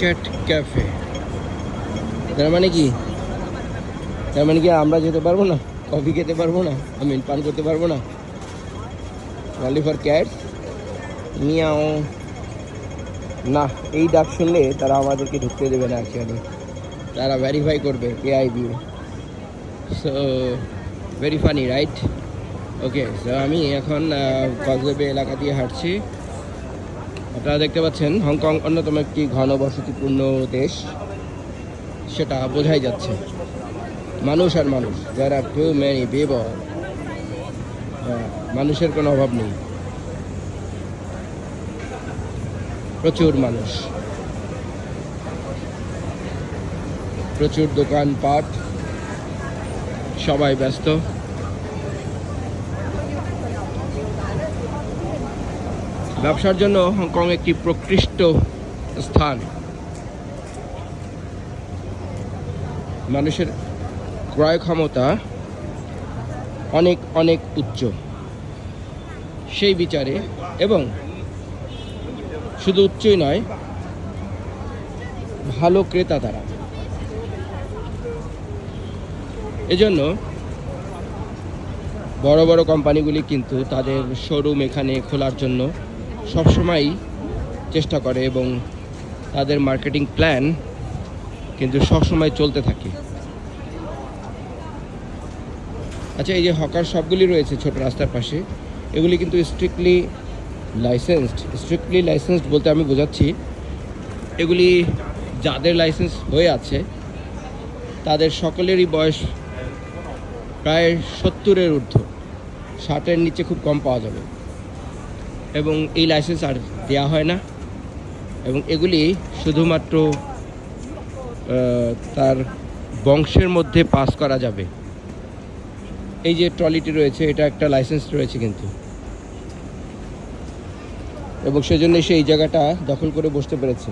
Cat cafe তার মানে কি? তার মানে কি আমরা যেতে পারব না? কফি খেতে পারব না? আমি পান করতে পারব না? Only for cats meow. না, এই ডাক শুনলে তারা আমাদেরকে ঢুকতে দেবে না অ্যাকচুয়ালি তারা ভেরিফাই করবে এআই দিয়ে so very funny right okay so আমি এখন কজবে এলাকা দিয়ে হাঁটছি। আপনারা দেখতে পাচ্ছেন, হংকং অন্যতম একটি ঘনবসতিপূর্ণ দেশ। সেটা বোঝাই যাচ্ছে। মানুষ আর মানুষ যারা টু ম্যানি বেবল মানুষের কোনো অভাব নেই। প্রচুর মানুষ। প্রচুর দোকানপাট। সবাই ব্যস্ত। ব্যবসার জন্য হংকং একটি প্রকৃষ্ট স্থান। মানুষের ক্রয় ক্ষমতা অনেক অনেক উচ্চ। সেই বিচারে এবং শুধু উচ্চই নয়, ভালো ক্রেতা তারা। এজন্য বড় বড় কোম্পানিগুলি কিন্তু তাদের শোরুম এখানে খোলার জন্য সবসময় চেষ্টা করে এবং তাদের মার্কেটিং প্ল্যান কিন্তু সবসময় চলতে থাকে। আচ্ছা এই যে হকার শপগুলি রয়েছে ছোট রাস্তার পাশে, এগুলি কিন্তু স্ট্রিক্টলি লাইসেন্সড স্ট্রিক্টলি লাইসেন্সড বলতে আমি বোঝাচ্ছি, এগুলি যাদের লাইসেন্স হয়ে আছে, তাদের সকলেরই বয়স প্রায় সত্তরের ঊর্ধ্ব, ষাটের নিচে খুব কম পাওয়া যাবে। এবং এই লাইসেন্স আর দেওয়া হয় না। এবং এগুলি শুধুমাত্র তার বংশের মধ্যে পাস করা যাবে। এই যে ট্রলিটি রয়েছে, এটা একটা লাইসেন্স রয়েছে কিন্তু। এবং সেজন্য সে এই জায়গাটা দখল করে বসতে পেরেছে।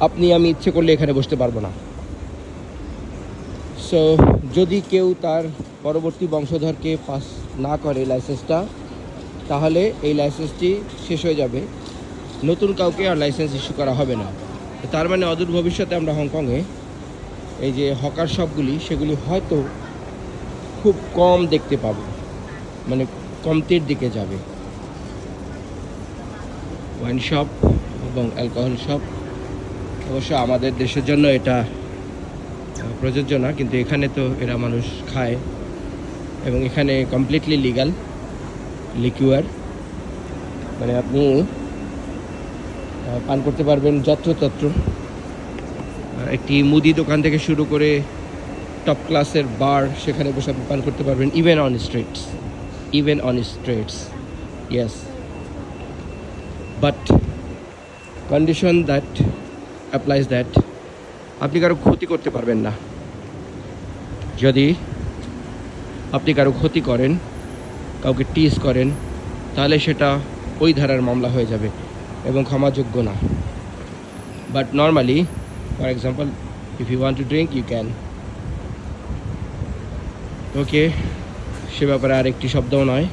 আপনি, আমি ইচ্ছে করলে এখানে বসতে পারব না। সো যদি কেউ তার পরবর্তী বংশধরকে পাস না করে লাইসেন্সটা তাহলে এই লাইসেন্সটি শেষ হয়ে যাবে। নতুন কাউকে আর লাইসেন্স ইস্যু করা হবে না। তার মানে অদূর ভবিষ্যতে আমরা হংকংয়ে এই যে হকার শপগুলি সেগুলি হয়তো খুব কম দেখতে পাবো। মানে কমতির দিকে যাবে। ওয়াইন শপ এবং অ্যালকোহল শপ অবশ্য আমাদের দেশের জন্য এটা প্রযোজ্য না, কিন্তু এখানে তো এরা মানুষ খায় এবং এখানে কমপ্লিটলি লিগাল লিকুয়ার মানে আপনি পান করতে পারবেন যত্রতত্র। একটি মুদি দোকান থেকে শুরু করে টপ ক্লাসের বার সেখানে বসে আপনি পান করতে পারবেন। Even on streets even on streets yes but condition that applies that আপনি কারও ক্ষতি করতে পারবেন না। যদি আপনি কারও ক্ষতি করেন কাউকে টিস করেন, তাহলে সেটা ওই ধারার মামলা হয়ে যাবে এবং ক্ষমাযোগ্য না। But normally for example if you want to drink you can okay সে ব্যাপারে আর একটি শব্দও নয়।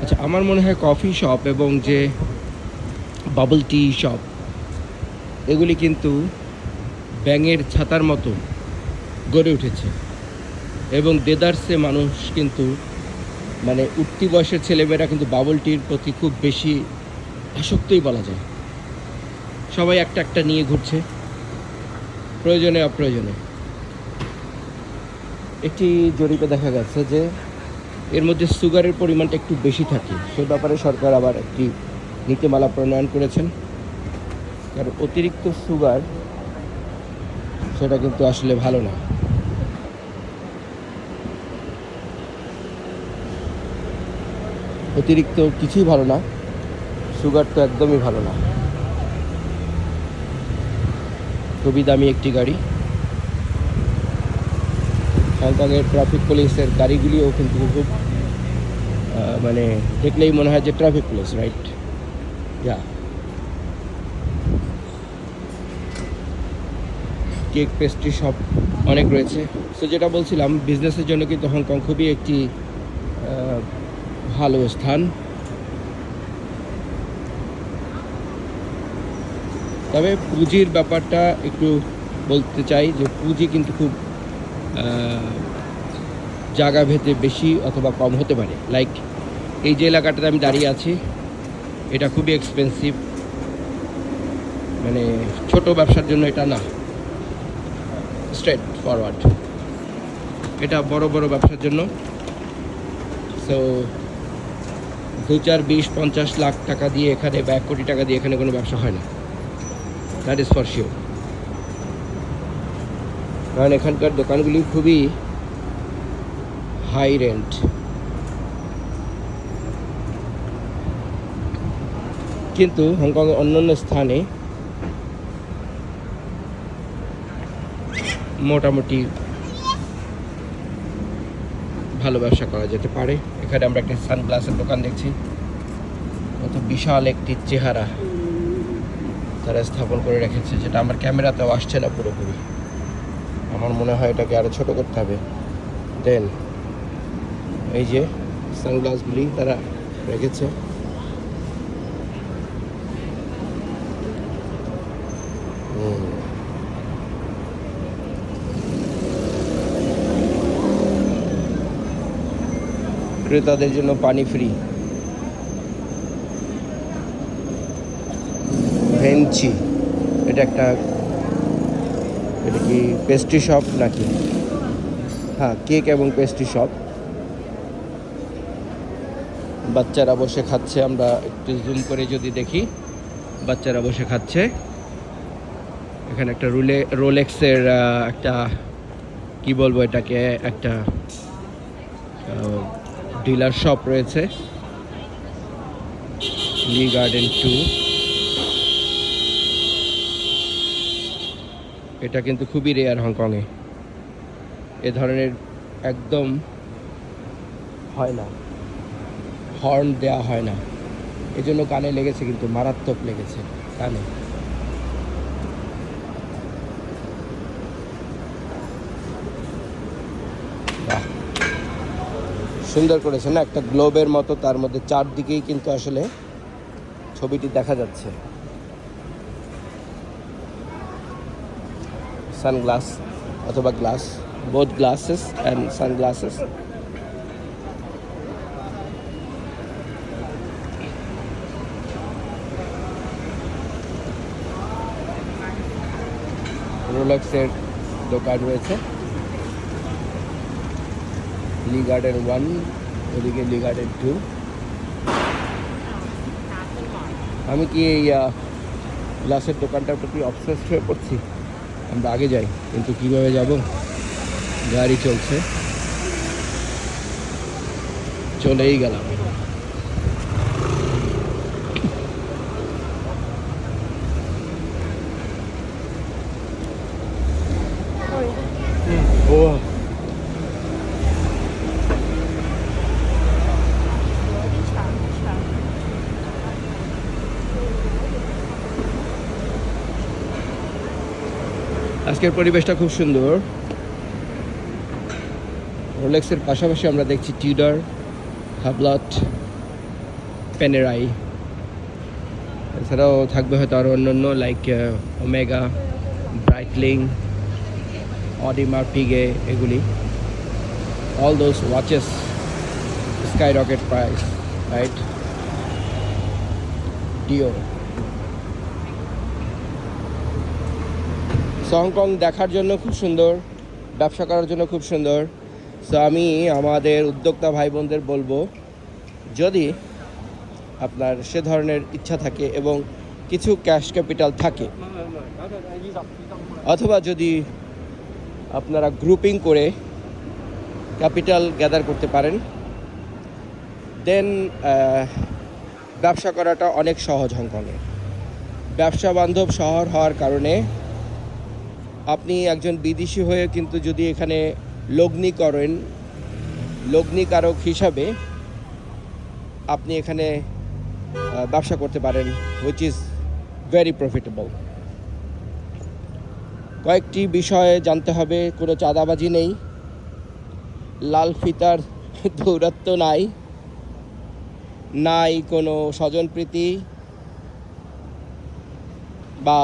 আচ্ছা আমার মনে হয় কফি শপ এবং যে বাবল টি শপ এগুলি কিন্তু ব্যাঙের ছাতার মতো গড়ে উঠেছে। এবং দেদার্সে মানুষ কিন্তু মানে উঠতি বয়সের ছেলেমেয়েরা কিন্তু বাবল টির প্রতি খুব বেশি আসক্তই বলা যায়। সবাই একটা একটা নিয়ে ঘুরছে, প্রয়োজনে অপ্রয়োজনে। একটি জরিপে দেখা গেছে যে, এর মধ্যে সুগারের পরিমাণটা একটু বেশি থাকে। সে ব্যাপারে সরকার আবার একটি নীতিমালা প্রণয়ন করেছেন। কারণ অতিরিক্ত সুগার, সেটা কিন্তু আসলে ভালো না। অতিরিক্ত কিছুই ভালো না। সুগার তো একদমই ভালো না। খুবই দামি একটি গাড়ি। হংকংয়ের ট্রাফিক পুলিশের গাড়িগুলিও কিন্তু খুব মানে দেখলেই মনে হয় যে ট্রাফিক পুলিশ রাইট যা কেক পেস্ট্রি সব অনেক রয়েছে। তো যেটা বলছিলাম বিজনেসের জন্য কিন্তু হংকং খুবই একটি ভালো স্থান। তবে পুঁজির ব্যাপারটা একটু বলতে চাই যে পুঁজি কিন্তু খুব জায়গা ভেদে বেশি অথবা কম হতে পারে। লাইক এই যে এলাকাটাতে আমি দাঁড়িয়ে আছি, এটা খুবই এক্সপেন্সিভ মানে ছোট ব্যবসার জন্য এটা না। স্ট্রেট ফরওয়ার্ড এটা বড় বড় ব্যবসার জন্য। সো দু চার বিশ পঞ্চাশ লাখ টাকা দিয়ে এখানে বা এক কোটি টাকা দিয়ে এখানে কোনো ব্যবসা হয় না। দ্যাট ইজ ফর শিওর কারণ এখানকার দোকানগুলি খুবই হাই রেন্ট কিন্তু হংকং অন্যান্য স্থানে মোটামুটি ভালো ব্যবসা করা যেতে পারে। এখানে আমরা একটি সানগ্লাসের দোকান দেখছি। কত বিশাল একটি চেহারা তারা স্থাপন করে রেখেছে, যেটা আমার ক্যামেরাতেও আসছে না পুরোপুরি। আমার মনে হয় এটাকে আরও ছোট করতে হবে। দেন এই যে সানগ্লাসগুলি তারা রেখেছে। হুম। ক্রেতাদের জন্য পানি ফ্রি। ভেঞ্চি এটা একটা, এটা কি পেস্ট্রি শপ নাকি? হ্যাঁ কেক এবং পেস্ট্রি শপ বাচ্চারা বসে খাচ্ছে, আমরা একটু জুম করে যদি দেখি। বাচ্চারা বসে খাচ্ছে। এখানে একটা রুলে, রোলেক্সের একটা, কি বলব এটাকে, একটা ডিলার শপ রয়েছে। Lee Garden two. এটা কিন্তু খুবই রেয়ার হংকংয়ে। এ ধরনের একদম হয় না। হর্ন দেওয়া হয় না। এজন্য কানে লেগেছে কিন্তু, মারাত্মক লেগেছে কানে। সুন্দর করেছে না? একটা গ্লোবের মতো তার মধ্যে চারদিকেই কিন্তু আসলে ছবিটি দেখা যাচ্ছে। সানগ্লাস অথবা glass both glasses and sunglasses রোলেক্সের দোকান রয়েছে। লি গার্ডেন ওয়ান ওদিকে লি গার্ডেন টু আমি কি এই গ্লাসের দোকানটার প্রতি অবসেস হয়ে পড়ছি? আমরা আগে যাই, কিন্তু কীভাবে যাব? গাড়ি চলছে। চলেই গেলাম। আজকের পরিবেশটা খুব সুন্দর। রোলেক্সের পাশাপাশি আমরা দেখছি টিউডার হাবলাট পেনেরাই এছাড়াও থাকবে হয়তো আরও অন্যান্য লাইক ওমেগা ব্রাইটলিং অডিমার পিগে এগুলি। All those watches sky rocket price right deo Hong Kong দেখার জন্য খুব সুন্দর, ব্যবসা করার জন্য খুব সুন্দর। সো আমি আমাদের উদ্যোক্তা ভাই বোনদের বলব, যদি আপনার সে ধরনের ইচ্ছা থাকে এবং কিছু ক্যাশ ক্যাপিটাল থাকে, অথবা যদি আপনারা গ্রুপিং করে ক্যাপিটাল গ্যাদার করতে পারেন, দেন ব্যবসা করাটা অনেক সহজ হংকংয়ে। ব্যবসা বান্ধব শহর হওয়ার কারণে আপনি একজন বিদেশি হয়ে কিন্তু যদি এখানে লগ্নি করেন, লগ্নিকারক হিসাবে আপনি এখানে ব্যবসা করতে পারেন হুইচ ইজ ভেরি প্রফিটেবল কয়েকটি বিষয়ে জানতে হবে, কোনো চাঁদাবাজি নেই। লাল ফিতার দৌরাত্ম নাই। নাই কোনো স্বজনপ্রীতি বা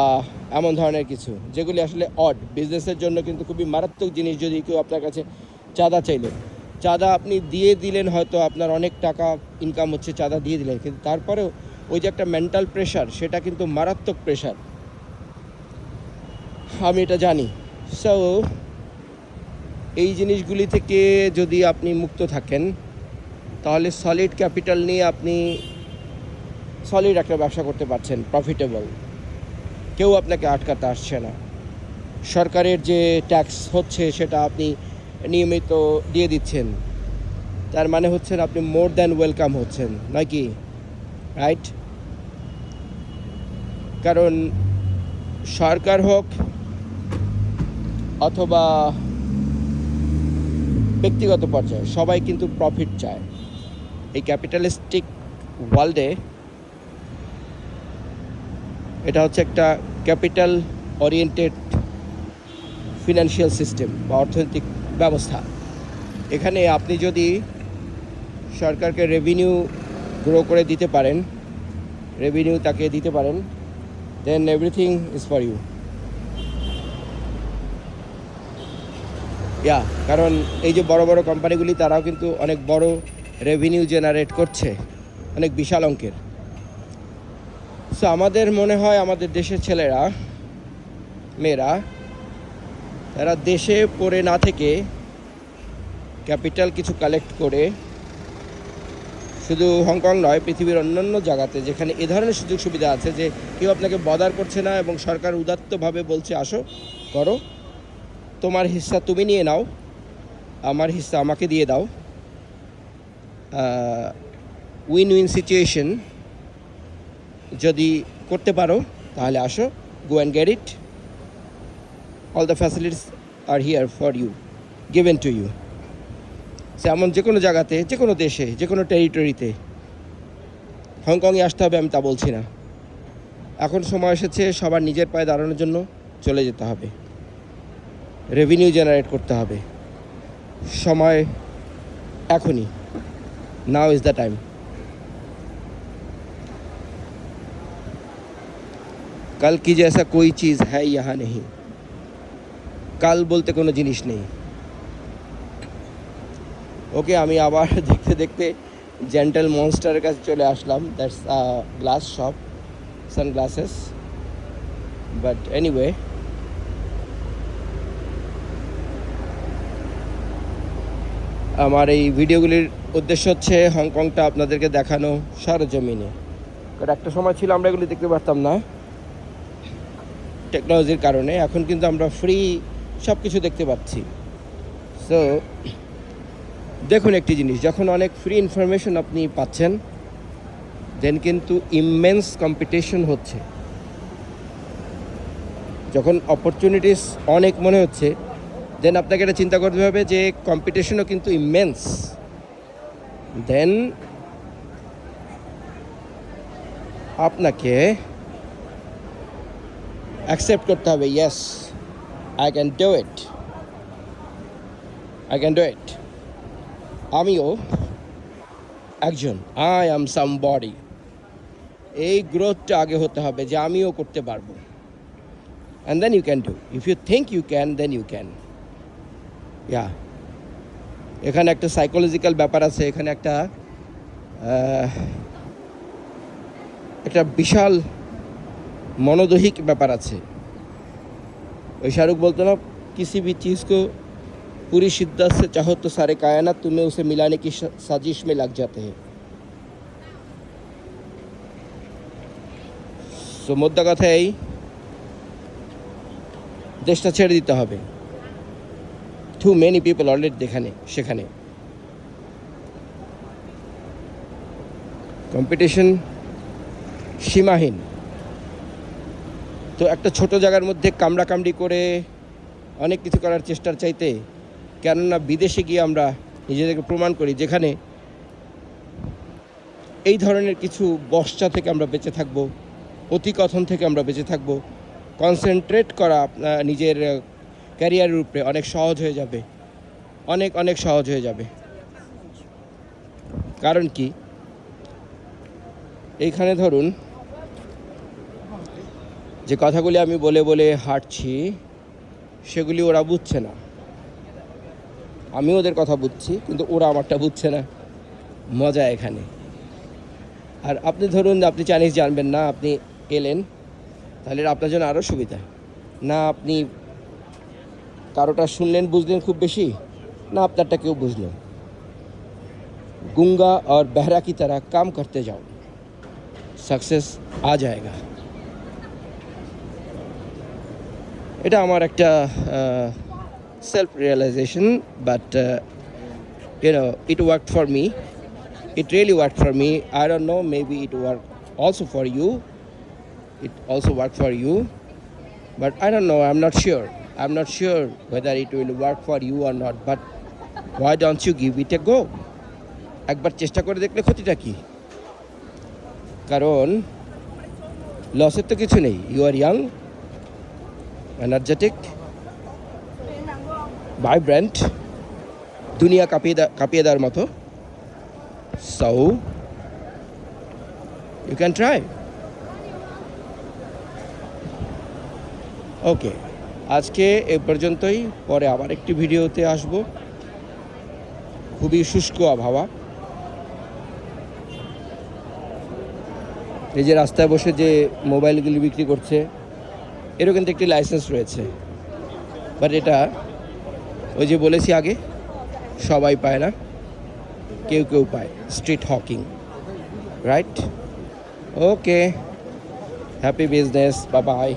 এমন ধরনের কিছু, যেগুলি আসলে অড বিজনেসের জন্য কিন্তু খুবই মারাত্মক জিনিস যদি কেউ আপনার কাছে চাঁদা চাইলে। চাঁদা আপনি দিয়ে দিলেন হয়তো আপনার অনেক টাকা ইনকাম হচ্ছে, চাঁদা দিয়ে দিলেন, কিন্তু তারপরেও ওই যে একটা মেন্টাল প্রেশার সেটা কিন্তু মারাত্মক প্রেশার আমি এটা জানি। সো এই জিনিসগুলি থেকে যদি আপনি মুক্ত থাকেন, তাহলে সলিড ক্যাপিটাল নিয়ে আপনি সলিড একটা ব্যবসা করতে পারছেন প্রফিটেবল কেউ আপনাকে আটকাতে আসছে না। সরকারের যে ট্যাক্স হচ্ছে সেটা আপনি নিয়মিত দিয়ে দিচ্ছেন। তার মানে হচ্ছেন আপনি মোর দ্যান ওয়েলকাম হচ্ছেন নাকি রাইট কারণ সরকার হোক অথবা ব্যক্তিগত পর্যায়ে সবাই কিন্তু প্রফিট চায়। এই ক্যাপিটালিস্টিক ওয়ার্ল্ডে এটা হচ্ছে একটা ক্যাপিটাল ওরিয়েন্টেড ফিনান্সিয়াল সিস্টেম বা অর্থনৈতিক ব্যবস্থা। এখানে আপনি যদি সরকারকে রেভিনিউ গ্রো করে দিতে পারেন রেভিনিউ তাকে দিতে পারেন then everything is for you yeah কারণ এই যে বড় বড় কোম্পানিগুলি তারাও কিন্তু অনেক বড় রেভিনিউ জেনারেট করছে, অনেক বিশাল অঙ্কের। সো আমাদের মনে হয় আমাদের দেশের ছেলেরা, মেয়েরা, তারা দেশে পড়ে না থেকে ক্যাপিটাল কিছু কালেক্ট করে শুধু হংকং নয়, পৃথিবীর অন্যান্য জায়গাতে যেখানে এ ধরনের সুযোগ সুবিধা আছে যে কেউ আপনাকে বদার করছে না এবং সরকার উদাত্তভাবে বলছে, আসো, করো। তোমার হিস্সা তুমি নিয়ে নাও, আমার হিস্সা আমাকে দিয়ে দাও। উইন উইন সিচুয়েশন যদি করতে পারো, তাহলে আসো go and get it all the facilities are here for you given to you এমন যে কোনো জায়গাতে, যে কোনো দেশে, যে কোনো টেরিটরিতে হংকংয়ে আসতে হবে আমি তা বলছি না। এখন সময় এসেছে সবার নিজের পায়ে দাঁড়ানোর জন্য চলে যেতে হবে। রেভিনিউ জেনারেট করতে হবে। সময় এখনই। নাও ইজ দ্য টাইম কাল কি জেসা কোই চিজ হ্যাঁ ইহা নেই কাল বলতে কোনো জিনিস নেই ওকে আমি আবার দেখতে দেখতে জেন্টাল মনস্টারের কাছে চলে আসলাম that's glass shop sunglasses but anyway আমার এই ভিডিওগুলির উদ্দেশ্য হচ্ছে হংকংটা আপনাদেরকে দেখানো সারজমিনে কারণ একটা সময় ছিল আমরা এগুলি দেখতে পারতাম না টেকনোলজির কারণে এখন কিন্তু আমরা ফ্রি সব কিছু দেখতে পাচ্ছি। সো দেখুন একটি জিনিস, যখন অনেক ফ্রি ইনফরমেশন আপনি পাচ্ছেন দেন কিন্তু ইমেন্স কম্পিটিশন হচ্ছে। যখন অপরচুনিটিস অনেক মনে হচ্ছে দেন আপনাকে এটা চিন্তা করতে হবে যে কম্পিটিশনও কিন্তু ইমেন্স দেন আপনাকে অ্যাকসেপ্ট করতে হবে yes I can do it I can do it আমিও একজন আই অ্যাম সাম বডি এই গ্রোথটা আগে হতে হবে যে আমিও করতে পারব। And then you can do if you think you can then you can yeah এখানে একটা সাইকোলজিক্যাল ব্যাপার আছে, এখানে একটা একটা বিশাল মনোদৈহিক ব্যাপার আছে ওই শাহরুখ বলতো না किसी भी चीज़ को पूरी शिद्दत से चाहो तो सारे कायनात तुम्हें उसे मिलाने की श- साजिश में लग जाते हैं সো মোদ্দা কথা এই দেশটা ছেড়ে দিতে হবে টু মেনি পিপল অলরেডি যেখানে সেখানে কম্পিটিশন সীমাহীন তো একটা ছোট জায়গার মধ্যে কামড়া কামড়ি করে অনেক কিছু করার চেষ্টার চাইতে, কেননা বিদেশে গিয়ে আমরা নিজেদেরকে প্রমাণ করি যেখানে এই ধরনের কিছু বর্ষা থেকে আমরা বেঁচে থাকব, অতিকথন থেকে আমরা বেঁচে থাকব কনসেন্ট্রেট করা নিজের ক্যারিয়ারের উপরে অনেক সহজ হয়ে যাবে, অনেক অনেক সহজ হয়ে যাবে। কারণ কি? এইখানে ধরুন যে কথাগুলি আমি বলে বলে হাঁটছি সেগুলি ওরা বুঝছে না আমি ওদের কথা বুঝছি কিন্তু ওরা আমারটা বুঝছে না মজা এখানে আর আপনি ধরুন আপনি চাইনিজ জানবেন না আপনি এলেন তাহলে এটা আপনার জন্য আরও সুবিধা না আপনি কারোটা শুনলেন বুঝলেন খুব বেশি না আপনারটা কেউ বুঝলো गुंगा और बहरा की तरह काम करते जाओ सक्सेस आ जाएगा এটা আমার একটা self realisation but you it work for me it really work for me I don't know may be it work also for you it also work for you but I don't know I am not sure I am not sure whether it will work for you or not but why don't you give it a go একবার চেষ্টা করে দেখলে ক্ষতিটা কি? কারণ লসের তো কিছু নেই। You are young energetic vibrant দুনিয়া কাঁপিয়ে কাঁপিয়ে দেওয়ার মতো। So you can try okay আজকে এ পর্যন্তই। পরে আবার একটি ভিডিওতে আসব। খুবই শুষ্ক আবহাওয়া। এই যে রাস্তায় বসে যে মোবাইলগুলি বিক্রি করছে এরও কিন্তু একটি লাইসেন্স রয়েছে। বাট এটা ওই যে বলেছি আগে, সবাই পায় না, কেউ কেউ পায় street hawking right okay happy business বা বাই